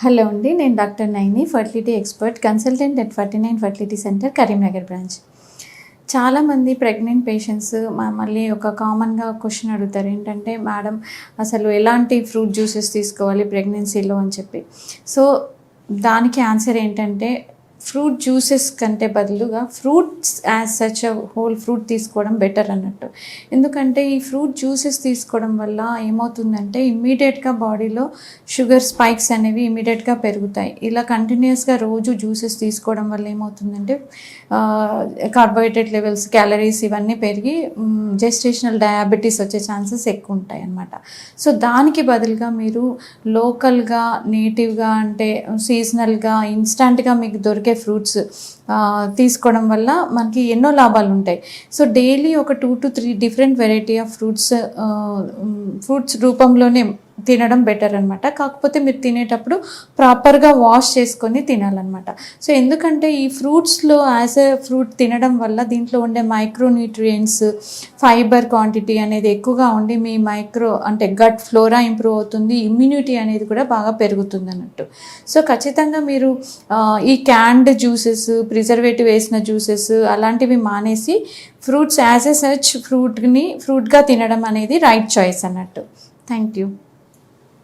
Hello అండి నేను doctor Naini fertility expert consultant at forty nine fertility centre Karimnagar branch. చాలామంది pregnant patients మళ్ళీ ఒక కామన్గా క్వశ్చన్ అడుగుతారు ఏంటంటే మేడం అసలు ఎలాంటి ఫ్రూట్ జ్యూసెస్ తీసుకోవాలి ప్రెగ్నెన్సీలో? అని చెప్పి. సో దానికి ఆన్సర్ ఏంటంటే ఫ్రూట్ జ్యూసెస్ కంటే బదులుగా fruits as such whole fruit తీసుకోవడం బెటర్ అన్నట్టు. ఎందుకంటే ఈ ఫ్రూట్ జ్యూసెస్ తీసుకోవడం వల్ల ఏమవుతుందంటే ఇమ్మీడియట్గా బాడీలో షుగర్ స్పైక్స్ అనేవి ఇమ్మీడియట్గా పెరుగుతాయి. ఇలా కంటిన్యూస్గా రోజు జ్యూసెస్ తీసుకోవడం వల్ల ఏమవుతుందంటే కార్బోహైడ్రేట్ లెవెల్స్ క్యాలరీస్ ఇవన్నీ పెరిగి జెస్టేషనల్ డయాబెటీస్ వచ్చే ఛాన్సెస్ ఎక్కువ ఉంటాయి అన్నమాట. సో దానికి బదులుగా మీరు లోకల్గా నేటివ్గా అంటే సీజనల్గా ఇన్స్టాంట్గా మీకు దొరికే ఫ్రూట్స్ తీసుకోవడం వల్ల మనకి ఎన్నో లాభాలు ఉంటాయి. సో డైలీ ఒక two to three different variety of fruits fruits రూపంలోనే తినడం బెటర్ అనమాట కాకపోతే మీరు తినేటప్పుడు ప్రాపర్గా వాష్ చేసుకొని తినాలన్నమాట. సో ఎందుకంటే ఈ ఫ్రూట్స్లో యాజ్ ఎ ఫ్రూట్ తినడం వల్ల దీంట్లో ఉండే మైక్రోన్యూట్రియంట్స్ ఫైబర్ క్వాంటిటీ అనేది ఎక్కువగా ఉండి మీ మైక్రో అంటే గట్ ఫ్లోరా ఇంప్రూవ్ అవుతుంది ఇమ్యూనిటీ అనేది కూడా బాగా పెరుగుతుంది అన్నట్టు. సో ఖచ్చితంగా మీరు ఈ క్యాండ్ జ్యూసెస్ ప్రిజర్వేటివ్ వేసిన జ్యూసెస్ అలాంటివి మానేసి ఫ్రూట్స్ యాజ్ ఎ సచ్ ఫ్రూట్ని ఫ్రూట్గా తినడం అనేది రైట్ చాయిస్ అన్నట్టు. Thank you